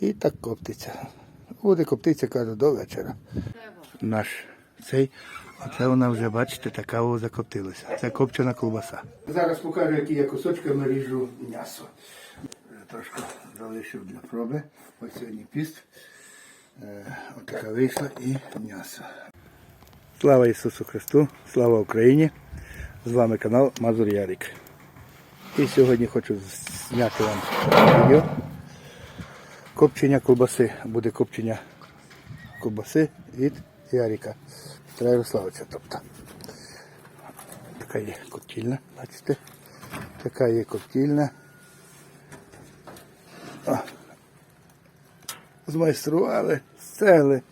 І так коптиться. Буде коптиться, кажу, до вечора. Наш цей, оце вона вже, бачите, така закоптилася. Це копчена колбаса. Зараз покажу, які я кусочками ріжу м'ясо. Трошки залишив для проби. Ось сьогодні піст. Е, Отака вийшла і м'ясо. Слава Ісусу Христу, слава Україні! З вами канал Мазур Ярик. І сьогодні хочу зняти вам відео. Копчення колбаси. Буде копчення колбаси від Ярика. Петра Ярославича. Тобто. Така є коптільна, бачите? Така є коптільна. Змайстрували, зцели.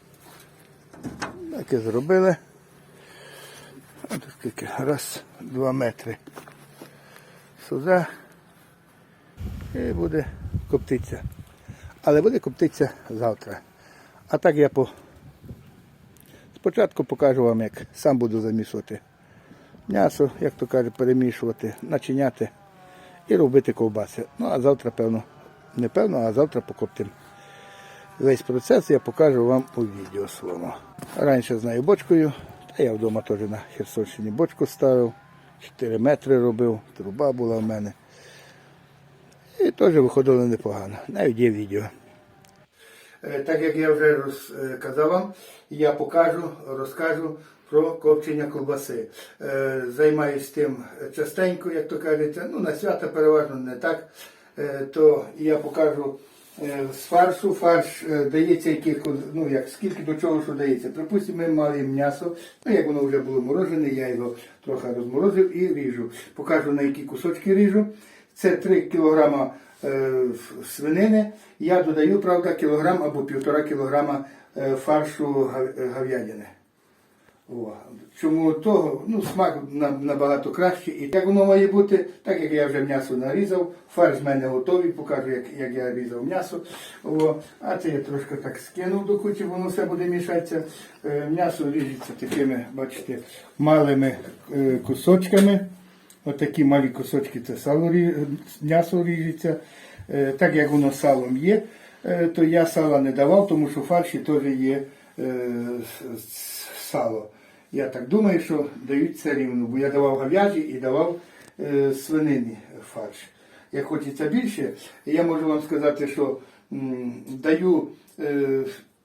Так і зробили. От скільки? Раз, два метри. Сюди. І буде коптитися. Але буде коптитися завтра. А так я по... спочатку покажу вам, як сам буду замішувати м'ясо, як то кажуть, перемішувати, начиняти і робити ковбаси. Ну а завтра, певно, не певно, а завтра покоптимо. Весь процес я покажу вам у відео своєму. Раніше знаю бочкою, та я вдома теж на Херсонщині бочку ставив, 4 метри робив, труба була в мене. І теж виходило непогано. Навіть є відео. Е, Так як я вже розказав вам, я покажу, розкажу про копчення колбаси. Е, Займаюсь тим частенько, як то кажеться, ну на свята переважно не так, Е, то я покажу е, з фаршу. Фарш е, дається яких, ну як скільки до чого що дається. Припустимо, ми мали м'ясо, ну як воно вже було морожене, я його трохи розморозив і ріжу. Покажу на які кусочки ріжу. Це 3 кг свинини. Я додаю, правда, кілограм або півтора кілограма е, фаршу гав- говядини. О, чому того? Ну, смак набагато кращий. І як воно має бути, так як я вже м'ясо нарізав, фарш в мене готовий, покажу, як, як я різав м'ясо. О, а це я трошки так скинув до кучі, воно все буде мішатися. Е, М'ясо ріжеться такими, бачите, малими е, кусочками. Отакі малі кусочки це сало м'ясо ріжеться. Е, Так як воно салом є, е, то я сала не давав, тому що в фарші теж є е, сало. Я так думаю, що дають це рівно, бо я давав говяжі і давав свинині фарш. Як хочеться більше, я можу вам сказати, що даю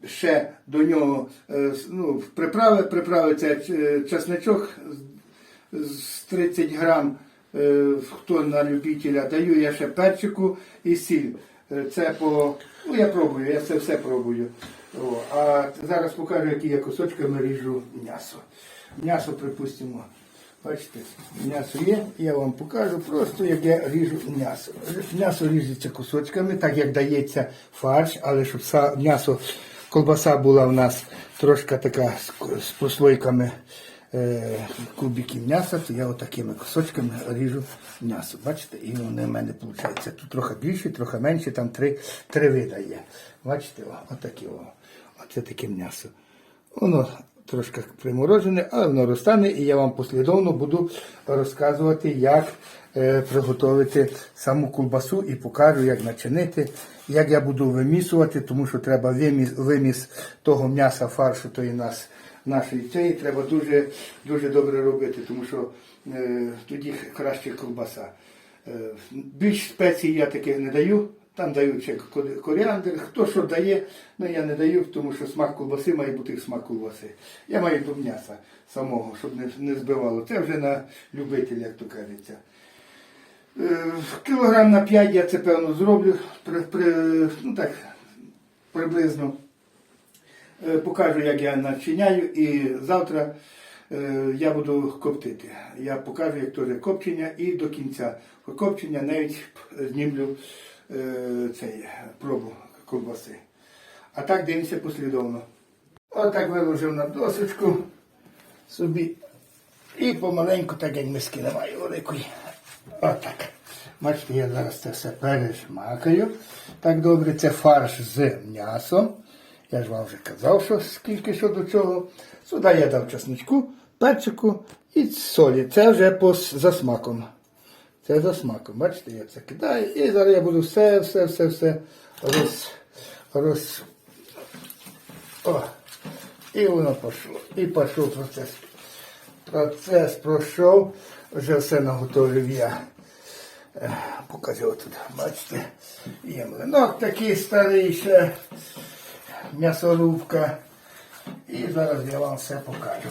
ще до нього ну, приправи, приправи це чесничок з 30 грам, е, хто на любителя, даю я ще перчику і сіль. Е, Це по, ну я пробую, я це все пробую. О, а зараз покажу, які я кусочками ріжу м'ясо. М'ясо, припустимо. Бачите, м'ясо є, я вам покажу просто, як я ріжу м'ясо. М'ясо ріжеться кусочками, так як дається фарш, але щоб м'ясо, колбаса була в нас трошки така з, прослойками кубиків м'яса, то я отакими кусочками ріжу м'ясо. Бачите, і вони в мене виходить. Тут трохи більше, трохи менше, там три, три вида є. Бачите, отакі о. Оце таке м'ясо. Воно трошки приморожене, але воно розтане, і я вам послідовно буду розказувати, як е, приготувати саму кулбасу і покажу, як начинити, як я буду вимісувати, тому що треба виміс, виміс того м'яса фаршу, то і нас нашої цієї треба дуже, дуже добре робити, тому що е, тоді краще ковбаса. Е, більш спецій я таких не даю. Там дають ще коріандр, хто що дає, ну я не даю, тому що смак ковбаси має бути смак ковбаси. Я маю до м'яса самого, щоб не, не збивало. Це вже на любителя, як то кажеться. Е, Кілограм на 5 я це певно зроблю, при, при, ну так, приблизно. Е, Покажу, як я начиняю, і завтра е, я буду коптити. Я покажу, як теж копчення, і до кінця копчення навіть знімлю е, цей, пробу ковбаси. А так дивимося послідовно. Отак виложив на досочку собі. І помаленьку, так як миски немає великої. Отак. Бачите, я зараз це все перешмакаю. Так добре, це фарш з м'ясом. Я ж вам вже казав, що скільки що до чого. Сюди я дав чесночку, перчику і солі. Це вже по, за смаком. Це за смаком. Бачите, я це кидаю. І зараз я буду все, все, все, все роз, роз... О, і воно пішло. І пішов процес. Процес пройшов, вже все наготовив я. Е, Покажу тут, бачите, є млинок такий старий ще, м'ясорубка. І зараз я вам все покажу.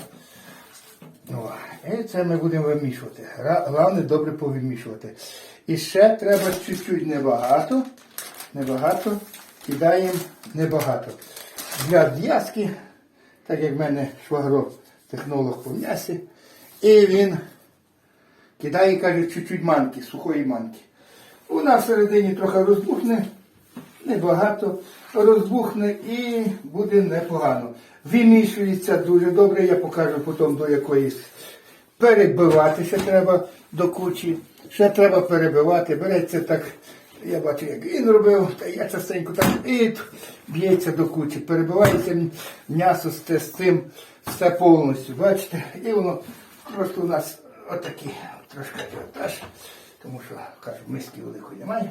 О, і це ми будемо вимішувати. Головне добре повимішувати. І ще треба чуть-чуть небагато. Небагато. Кидаємо небагато. Для в'язки, так як в мене швагро технолог по м'ясі, і він кидає, каже, чуть-чуть манки, сухої манки. Вона всередині трохи розбухне, небагато, розбухне і буде непогано. Вимішується дуже добре, я покажу потім до якоїсь. Перебивати ще треба до кучі. Ще треба перебивати. Береться так, я бачу, як він робив, та я частенько так і б'ється до кучі. Перебивається м'ясо з, цим все повністю. Бачите? І воно просто у нас отакий трошки ажіотаж, тому що кажу, миски великої немає.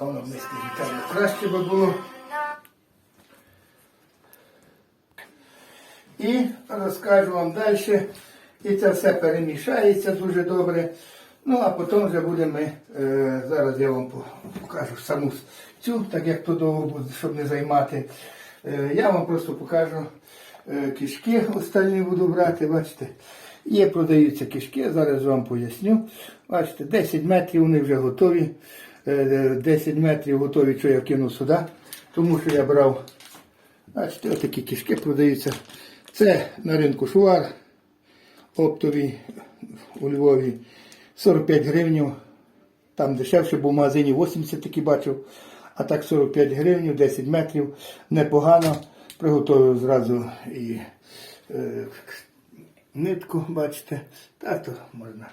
Воно в миски, краще би було. І розкажу вам далі. І це все перемішається дуже добре. Ну, а потім вже будемо, ми, е, зараз я вам покажу саму цю, так як то довго буде, щоб не займати. Е, я вам просто покажу е, кишки, остальні буду брати, бачите. Є, продаються кишки, зараз вам поясню. Бачите, 10 метрів вони вже готові. Е, 10 метрів готові, що я вкинув сюди, тому що я брав Бачите, отакі кишки продаються. Це на ринку шуар оптовий у Львові 45 гривень. Там дешевше, бо в магазині 80 такі бачив. А так 45 гривень, 10 метрів. Непогано. Приготував зразу і е, нитку, бачите. Так то можна.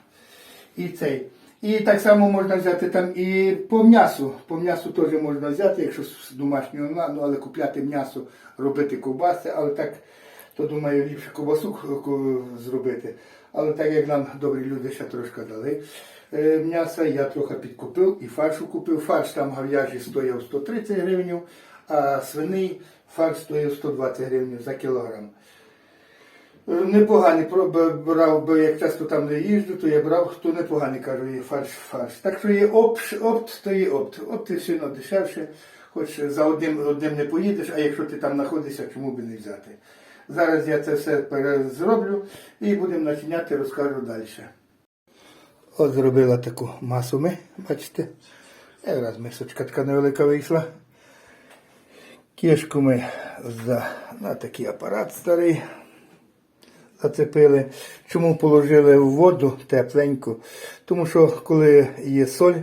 І цей. І так само можна взяти там і по м'ясу. По м'ясу теж можна взяти, якщо з домашнього ну, але купляти м'ясо, робити ковбаси, але так, то думаю, ліпше ковбасу зробити. Але так як нам добрі люди ще трошки дали е, м'яса, я трохи підкупив і фаршу купив. Фарш там гав'яжий стояв 130 гривень, а свиний фарш стояв 120 гривень за кілограм. Непоганий брав, бо як часто там не їжджу, то я брав, то непоганий, кажу, є фарш, фарш. Так що є опт, опт, то є опт. Опт і сильно дешевше, хоч за одним, одним не поїдеш, а якщо ти там знаходишся, чому б не взяти. Зараз я це все перезроблю і будемо начиняти, розкажу далі. От зробила таку масу ми, бачите. Якраз мисочка така невелика вийшла. Кішку ми за на такий апарат старий зацепили. Чому положили в воду тепленьку? Тому що коли є соль,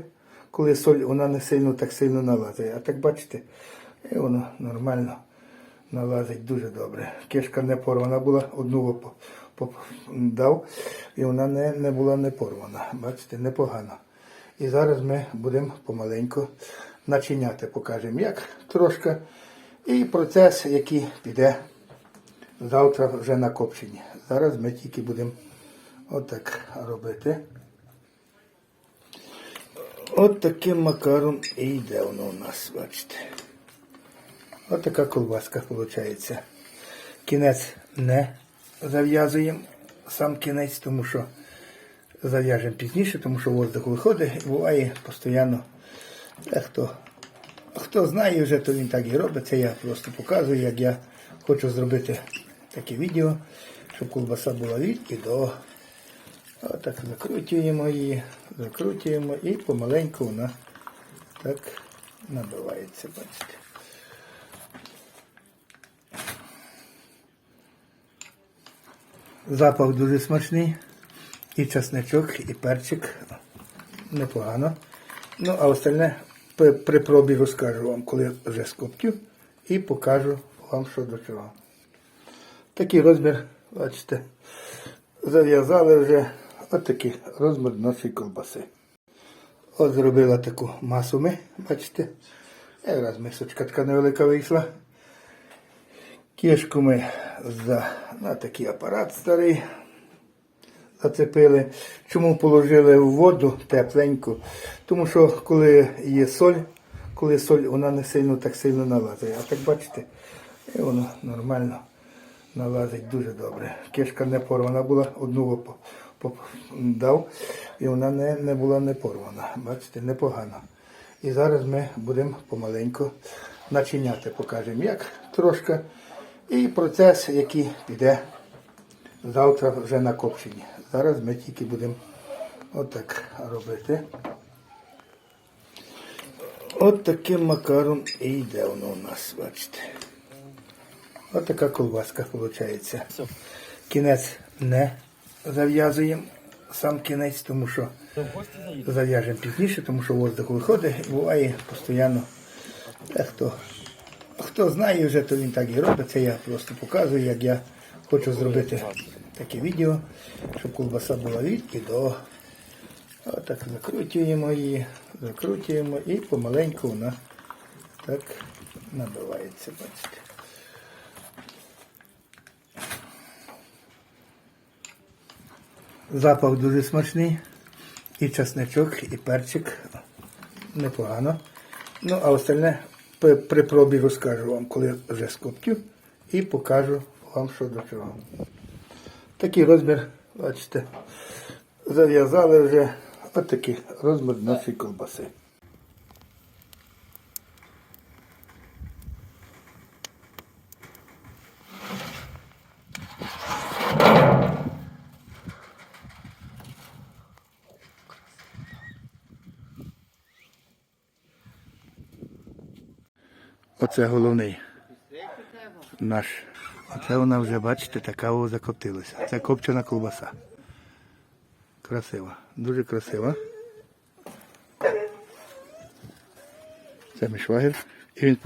коли соль, вона не сильно так сильно налазить. А так бачите, і воно нормально налазить дуже добре. Кишка не порвана була, одну дав, і вона не, не була не порвана. Бачите, непогано. І зараз ми будемо помаленьку начиняти, покажемо як трошки. І процес, який піде завтра вже на копченні. Зараз ми тільки будемо отак робити. От таким макаром і йде воно у нас, бачите. От така колбаска виходить. Кінець не зав'язуємо, сам кінець, тому що зав'яжемо пізніше, тому що воздух виходить і буває постійно. Е, хто, хто знає вже, то він так і робить. Це я просто показую, як я хочу зробити таке відео, щоб колбаса була від і до. Отак закручуємо її, закручуємо і помаленьку вона так набивається, бачите. Запах дуже смачний. І чесничок, і перчик. Непогано. Ну, а остальне при пробі розкажу вам, коли вже скоптю, і покажу вам, що до чого. Такий розмір, бачите, зав'язали вже отакий розмір нашої колбаси. От зробила таку масу ми, бачите. Якраз мисочка така невелика вийшла. Кішку ми за на такий апарат старий зацепили. Чому положили в воду тепленьку? Тому що коли є соль, коли соль, вона не сильно так сильно налазить. А так бачите, і воно нормально налазить дуже добре. Кишка не порвана була, по- дав, і вона не, не була не порвана. Бачите, непогано. І зараз ми будемо помаленьку начиняти, покажемо як трошки. І процес, який піде завтра вже на копченні. Зараз ми тільки будемо отак робити. От таким макаром і йде воно у нас, бачите. От така колбаска виходить. Кінець не зав'язуємо, сам кінець, тому що зав'яжемо пізніше, тому що воздух виходить буває постійно. Е, хто, хто знає вже, то він так і робить. Це я просто показую, як я хочу зробити таке відео, щоб колбаса була від і до. Отак закручуємо її, закручуємо і помаленьку вона так набивається, бачите. Запах дуже смачний. І часничок, і перчик. Непогано. Ну, а остальне при, при пробі розкажу вам, коли вже скоптю, і покажу вам, що до чого. Такий розмір, бачите, зав'язали вже отакий розмір нашої колбаси. Оце головний наш. Оце вона вже, бачите, така закоптилася. Це копчена колбаса. Красива. Дуже красива. Це мій швагір. І він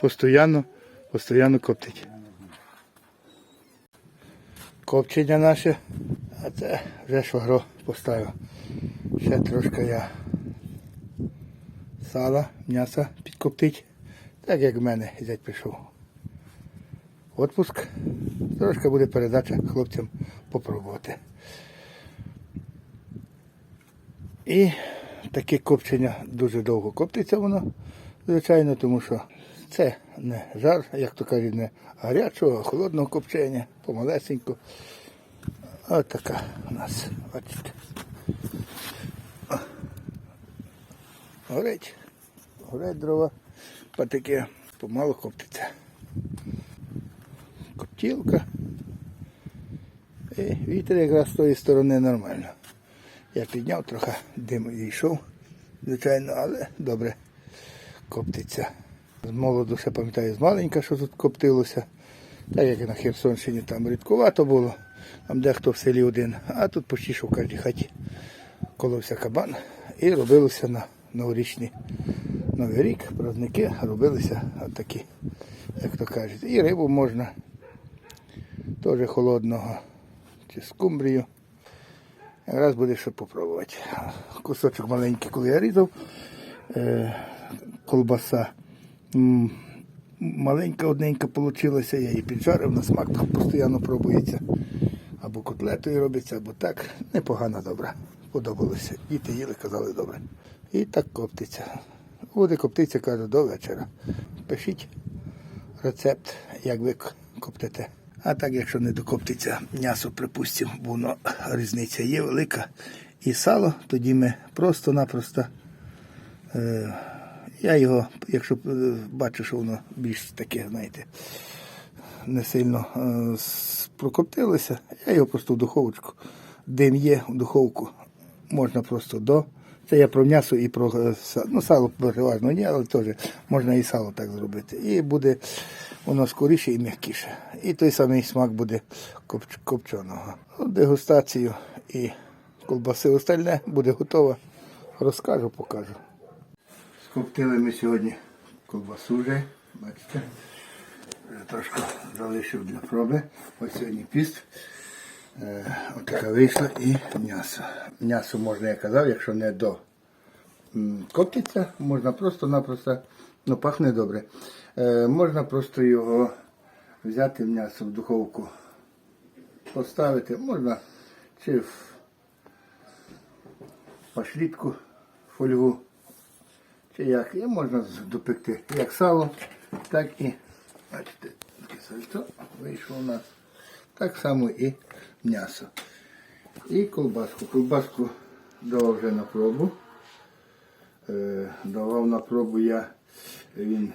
постійно, постійно коптить. Копчення наше. А це вже швагро поставив. Ще трошки я сала, м'яса підкоптить. Так як в мене зять прийшов. Отпуск. Трошки буде передача хлопцям попробувати. І таке копчення дуже довго коптиться воно, звичайно, тому що це не жар, як то кажуть, не гарячого, а холодного копчення, помалесенько. Ось така у нас, бачите. О. Горить, дрова, патики помалу коптиться. Коптілка. І вітер якраз з тої сторони нормально. Я підняв трохи, дим йшов, звичайно, але добре коптиться. З молоду ще пам'ятаю, з маленька, що тут коптилося. Так як і на Херсонщині там рідкувато було, там дехто в селі один, а тут почти що в кожній хаті коловся кабан і робилося на новорічний Новий рік, праздники робилися отакі, як то кажуть. І рибу можна теж холодного, чи скумбрію. Якраз буде що попробувати. Кусочок маленький, коли я різав, е, колбаса маленька, одненька вийшла, я її піджарив, на смак постійно пробується. Або котлетою робиться, або так. Непогано добре. Подобалося. Діти їли, казали добре. І так коптиться. Буде коптиться, кажу, до вечора. Пишіть рецепт, як ви коптите. А так, якщо не докоптиться м'ясо, припустимо, воно різниця є велика. І сало, тоді ми просто-напросто. Е, я його, якщо е, бачу, що воно більш таке, знаєте, не сильно е, прокоптилося, я його просто в духовочку. Дим є в духовку, можна просто до. Це я про м'ясо і про е, са- ну, сало переважно ні, але теж можна і сало так зробити. І буде воно скоріше і м'якіше. І той самий смак буде копч- копченого. Ну, Дегустацію і колбаси остальне буде готово. Розкажу, покажу. Скоптили ми сьогодні колбасу вже, бачите. Трошки залишив для проби. Ось сьогодні піст. Е, Отака вийшла і м'ясо. М'ясо можна, я казав, якщо не до коптиться, можна просто-напросто, ну пахне добре. Е, можна просто його взяти м'ясо в духовку, поставити, можна чи в пашлітку фольгу, Чи як? І можна допекти як сало, так і бачите, вийшло у нас. Так само і м'ясо. І колбаску. Колбаску давав вже на пробу. Е, давав на пробу я, він,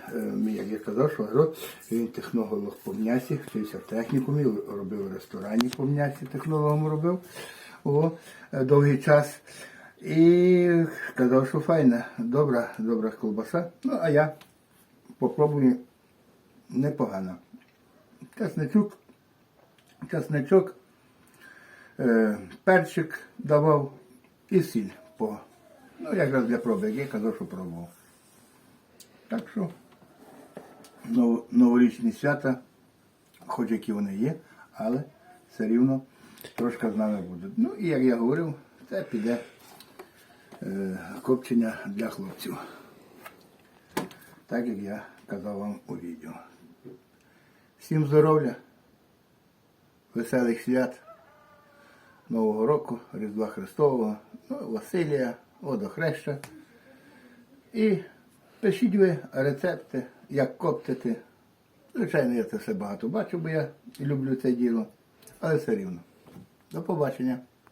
е, як я казав, що він технолог по м'ясі, вчився в технікумі, робив в ресторані по м'ясі, технологом робив о, е, довгий час. І казав, що файна, добра, добра колбаса. Ну, а я попробую непогано. Часничок, часничок, перчик давав і сіль по. Ну, якраз для проби, як я казав, що пробував. Так що нов- новорічні свята, хоч які вони є, але все рівно трошки з нами будуть. Ну і як я говорив, це піде е, копчення для хлопців. Так як я казав вам у відео. Всім здоров'я, веселих свят, Нового року, Різдва Христового, ну, Василія, Водохреща. І пишіть ви рецепти, як коптити. Звичайно, я це все багато бачу, бо я люблю це діло, але все рівно. До побачення.